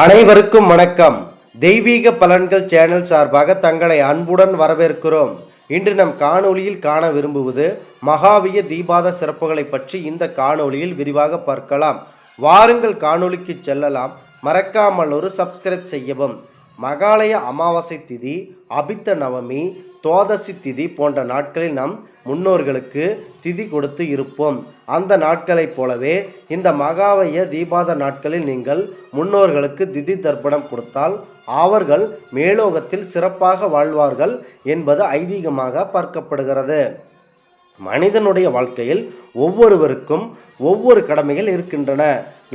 அனைவருக்கும் வணக்கம். தெய்வீக பலன்கள் சேனல் சார்பாக தங்களை அன்புடன் வரவேற்கிறோம். இன்று நம் காணொளியில் காண விரும்புவது மகாவிய தீபாத சிறப்புகளை பற்றி இந்த காணொளியில் விரிவாக பார்க்கலாம். வாருங்கள் காணொளிக்கு செல்லலாம். மறக்காமல் ஒரு சப்ஸ்கிரைப் செய்யவும். மகாலய அமாவாசை திதி அபித்த நவமி துவாதசி திதி போன்ற நாட்களில் நம் முன்னோர்களுக்கு திதி கொடுத்து இருப்போம். அந்த நாட்களைப் போலவே இந்த மகாவய தீபாத நாட்களில் நீங்கள் முன்னோர்களுக்கு திதி தர்ப்பணம் கொடுத்தால் அவர்கள் மேலோகத்தில் சிறப்பாக வாழ்வார்கள் என்பது ஐதீகமாக பார்க்கப்படுகிறது. மனிதனுடைய வாழ்க்கையில் ஒவ்வொருவருக்கும் ஒவ்வொரு கடமைகள் இருக்கின்றன.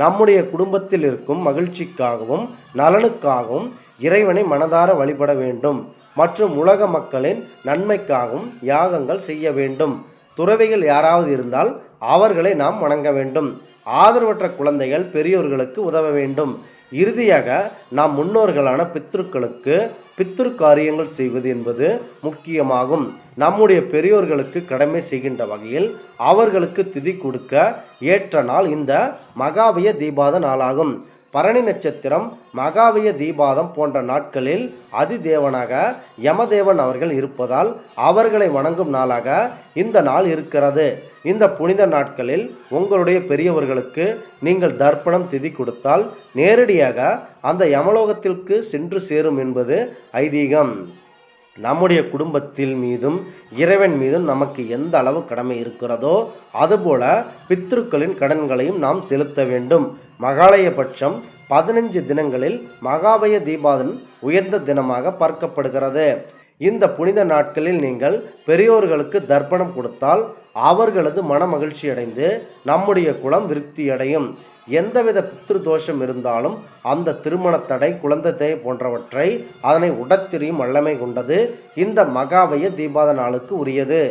நம்முடைய குடும்பத்தில் இருக்கும் மகிழ்ச்சிக்காகவும் நலனுக்காகவும் இறைவனை மனதார வழிபட வேண்டும். மற்றும் உலக மக்களின் நன்மைக்காகவும் யாகங்கள் செய்ய வேண்டும். துறவிகள் யாராவது இருந்தால் அவர்களை நாம் வணங்க வேண்டும். ஆதரவற்ற குழந்தைகள் பெரியோர்களுக்கு உதவ வேண்டும். இறுதியாக நாம் முன்னோர்களான பித்ருக்களுக்கு பித்ரு காரியங்கள் செய்வது என்பது முக்கியமாகும். நம்முடைய பெரியோர்களுக்கு கடமை செய்கின்ற வகையில் அவர்களுக்கு திதி கொடுக்க ஏற்ற நாள் இந்த மகாவிய தீபாத நாளாகும். பரணி நட்சத்திரம் மகாவய தீபாதம் போன்ற நாட்களில் அதிதேவனாக யமதேவன் அவர்கள் இருப்பதால் அவர்களை வணங்கும் நாளாக இந்த நாள் இருக்கிறது. இந்த புனித நாட்களில் உங்களுடைய பெரியவர்களுக்கு நீங்கள் தர்ப்பணம் திதி கொடுத்தால் நேரடியாக அந்த யமலோகத்திற்கு சென்று சேரும் என்பது ஐதீகம். நம்முடைய குடும்பத்தில் மீதும் இறைவன் மீதும் நமக்கு எந்த அளவு கடமை இருக்கிறதோ அதுபோல பித்ருக்களின் கடன்களையும் நாம் செலுத்த வேண்டும். மகாலயபட்சம் பதினஞ்சு தினங்களில் மகாபய தீபாதன் உயர்ந்த தினமாக பார்க்கப்படுகிறது. இந்த புனித நாட்களில் நீங்கள் பெரியோர்களுக்கு தர்ப்பணம் கொடுத்தால் அவர்களது மன மகிழ்ச்சி அடைந்து நம்முடைய குலம் விருத்தியடையும் எந்தவித பித்ரு தோஷம் இருந்தாலும் அந்த திருமண தடை குழந்தை தடை போன்றவற்றை அதனை உடத்திரியும் வல்லமை கொண்டது இந்த மகாவய தீபாத நாளுக்கு உரியது.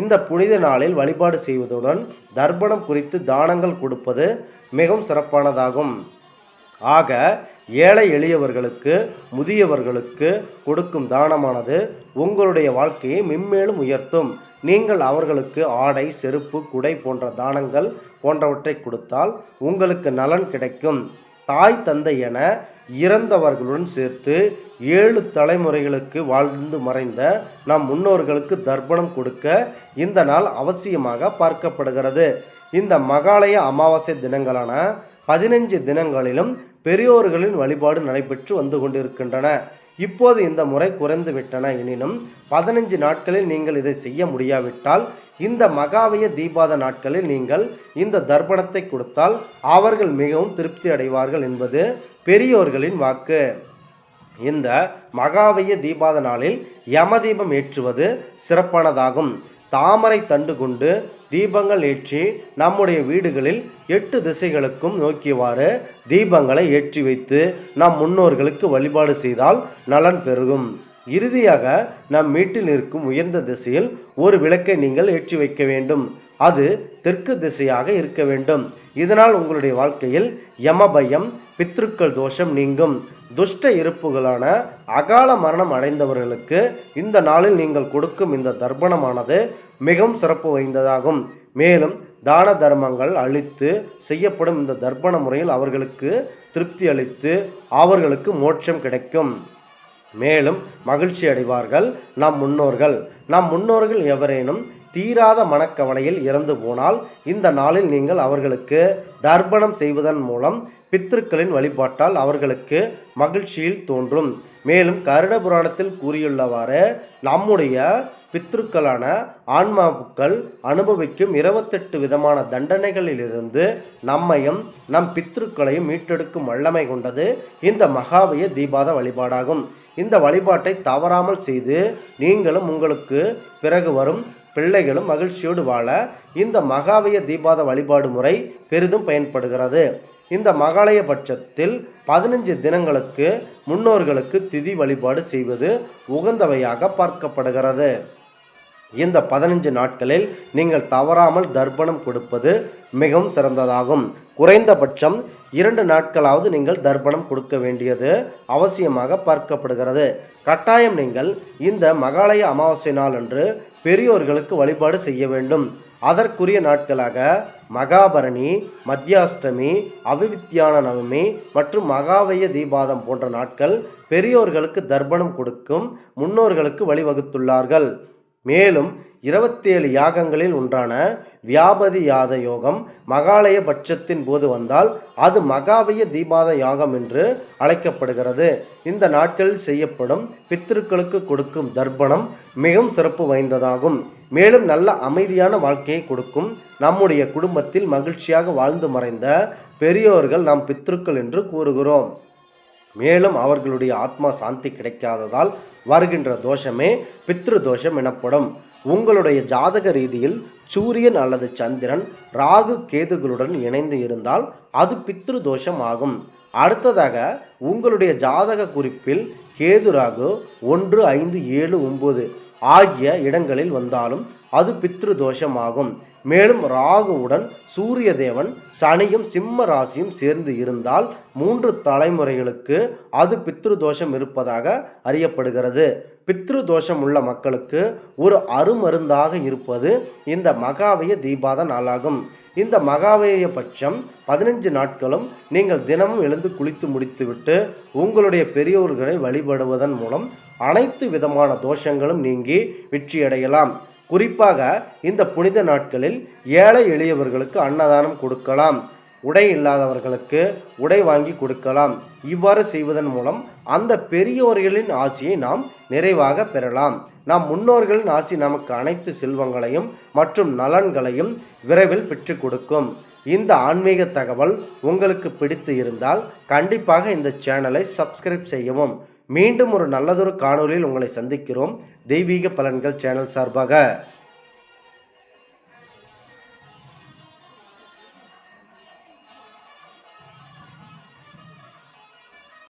இந்த புனித நாளில் வழிபாடு செய்வதுடன் தர்ப்பணம் குறித்து தானங்கள் கொடுப்பது மிகவும் சிறப்பானதாகும். ஆக ஏழை எளியவர்களுக்கு முதியவர்களுக்கு கொடுக்கும் தானமானது உங்களுடைய வாழ்க்கையை மென்மேலும் உயர்த்தும். நீங்கள் அவர்களுக்கு ஆடை செருப்பு குடை போன்ற தானங்கள் போன்றவற்றை கொடுத்தால் உங்களுக்கு நலன் கிடைக்கும். தாய் தந்தை என இறந்தவர்களுடன் சேர்த்து ஏழு தலைமுறைகளுக்கு வாழ்ந்து மறைந்த நம் முன்னோர்களுக்கு தர்ப்பணம் கொடுக்க இந்த நாள் அவசியமாக பார்க்கப்படுகிறது. இந்த மகாலய அமாவாசை தினங்களான பதினஞ்சு தினங்களிலும் பெரியோர்களின் வழிபாடு நடைபெற்று வந்து கொண்டிருக்கின்றன. இப்போது இந்த முறை குறைந்து விட்டன. எனினும் பதினஞ்சு நாட்களில் நீங்கள் இதை செய்ய முடியாவிட்டால் இந்த மகாவய தீபாத நாட்களில் நீங்கள் இந்த தர்ப்பணத்தை கொடுத்தால் அவர்கள் மிகவும் திருப்தி அடைவார்கள் என்பது பெரியோர்களின் வாக்கு. இந்த மகாவய தீபாத நாளில் யமதீபம் ஏற்றுவது சிறப்பானதாகும். தாமரை தண்டு கொண்டு தீபங்கள் ஏற்றி நம்முடைய வீடுகளில் எட்டு திசைகளுக்கும் நோக்கியவாறு தீபங்களை ஏற்றி வைத்து நம் முன்னோர்களுக்கு வழிபாடு செய்தால் நலன் பெருகும். இறுதியாக நம் வீட்டில் இருக்கும் உயர்ந்த திசையில் ஒரு விளக்கை நீங்கள் ஏற்றி வைக்க வேண்டும். அது தெற்கு திசையாக இருக்க வேண்டும். இதனால் உங்களுடைய வாழ்க்கையில் யமபயம் பித்ருக்கள் தோஷம் நீங்கும். துஷ்ட இருப்புகளான அகால மரணம் அடைந்தவர்களுக்கு இந்த நாளில் நீங்கள் கொடுக்கும் இந்த தர்ப்பணமானது மிகவும் சிறப்பு வாய்ந்ததாகும். மேலும் தான தர்மங்கள் அளித்து செய்யப்படும் இந்த தர்ப்பண முறையில் அவர்களுக்கு திருப்தி அளித்து அவர்களுக்கு மோட்சம் கிடைக்கும். மேலும் மகிழ்ச்சி அடைவார்கள் நம் முன்னோர்கள். நம் முன்னோர்கள் எவரேனும் தீராத மனக்கவலையில் இறந்து போனால் இந்த நாளில் நீங்கள் அவர்களுக்கு தர்ப்பணம் செய்வதன் மூலம் பித்திருக்களின் வழிபாட்டால் அவர்களுக்கு மகிழ்ச்சியில் தோன்றும். மேலும் கருட புராணத்தில் கூறியுள்ளவாறு நம்முடைய பித்ருக்களான ஆன்மாவுக்கள் அனுபவிக்கும் இருபத்தெட்டு விதமான தண்டனைகளிலிருந்து நம்மையும் நம் பித்ருக்களையும் மீட்டெடுக்கும் வல்லமை கொண்டது இந்த மகாவய தீபாத வழிபாடாகும். இந்த வழிபாட்டை தவறாமல் செய்து நீங்களும் உங்களுக்கு பிறகு வரும் பிள்ளைகளும் மகிழ்ச்சியோடு வாழ இந்த மகாவய தீபாத வழிபாடு முறை பெரிதும் பயன்படுகிறது. இந்த மகாலய பட்சத்தில் பதினஞ்சு தினங்களுக்கு முன்னோர்களுக்கு திதி வழிபாடு செய்வது உகந்தவையாக பார்க்கப்படுகிறது. இந்த பதினஞ்சு நாட்களில் நீங்கள் தவறாமல் தர்ப்பணம் கொடுப்பது மிகவும் சிறந்ததாகும். குறைந்தபட்சம் இரண்டு நாட்களாவது நீங்கள் தர்ப்பணம் கொடுக்க வேண்டியது அவசியமாக பார்க்கப்படுகிறது. கட்டாயம் நீங்கள் இந்த மகாலய அமாவாசை நாள் அன்று பெரியோர்களுக்கு வழிபாடு செய்ய வேண்டும். அதற்குரிய நாட்களாக மகாபரணி மத்தியாஷ்டமி அவிவித்தியான நவமி மற்றும் மகாவய தீபாதம் போன்ற நாட்கள் பெரியோர்களுக்கு தர்ப்பணம் கொடுக்கும் முன்னோர்களுக்கு வழிவகுத்துள்ளார்கள். மேலும் இருபத்தேழு யாகங்களில் ஒன்றான வியாபதி யாத யோகம் மகாலய பட்சத்தின் போது வந்தால் அது மகாவய தீபாத யாகம் என்று அழைக்கப்படுகிறது. இந்த நாட்களில் செய்யப்படும் பித்திருக்களுக்கு கொடுக்கும் தர்ப்பணம் மிகவும் சிறப்பு வாய்ந்ததாகும். மேலும் நல்ல அமைதியான வாழ்க்கையை கொடுக்கும் நம்முடைய குடும்பத்தில் மகிழ்ச்சியாக வாழ்ந்து மறைந்த பெரியோர்கள் நாம் பித்திருக்கள் என்று கூறுகிறோம். மேலும் அவர்களுடைய ஆத்மா சாந்தி கிடைக்காததால் வருகின்ற தோஷமே பித்ரு தோஷம் எனப்படும். உங்களுடைய ஜாதக ரீதியில் சூரியன் அல்லது சந்திரன் ராகு கேதுகளுடன் இணைந்து இருந்தால் அது பித்ரு தோஷம் ஆகும். அடுத்ததாக உங்களுடைய ஜாதக குறிப்பில் கேது ராகு ஒன்று ஐந்து ஏழு ஒன்பது ஆகிய இடங்களில் வந்தாலும் அது பித்ரு தோஷமாகும் மேலும் ராகுவுடன் சூரிய தேவன் சனியும் சிம்ம ராசியும் சேர்ந்து இருந்தால் மூன்று தலைமுறைகளுக்கு அது பித்ரு தோஷம் இருப்பதாக அறியப்படுகிறது. பித்ரு தோஷம் உள்ள மக்களுக்கு ஒரு அருமருந்தாக இருப்பது இந்த மகாவய தீபாத நாளாகும். இந்த மகாவய பட்சம் பதினஞ்சு நாட்களும் நீங்கள் தினமும் எழுந்து குளித்து முடித்துவிட்டு உங்களுடைய பெரியோர்களை வழிபடுவதன் மூலம் அனைத்து விதமான தோஷங்களும் நீங்கி வெற்றியடையலாம். குறிப்பாக இந்த புனித நாட்களில் ஏழை எளியவர்களுக்கு அன்னதானம் கொடுக்கலாம். உடை இல்லாதவர்களுக்கு உடை வாங்கி கொடுக்கலாம். இவ்வாறு செய்வதன் மூலம் அந்த பெரியோர்களின் ஆசியை நாம் நிறைவாக பெறலாம். நம் முன்னோர்களின் ஆசி நமக்கு அனைத்து செல்வங்களையும் மற்றும் நலன்களையும் விரைவில் பெற்று கொடுக்கும். இந்த ஆன்மீக தகவல் உங்களுக்கு பிடித்து இருந்தால் கண்டிப்பாக இந்த சேனலை சப்ஸ்கிரைப் செய்யவும். மீண்டும் ஒரு நல்லதொரு காணொளியில் உங்களை சந்திக்கிறோம். தெய்வீக பலன்கள் சேனல் சார்பாக.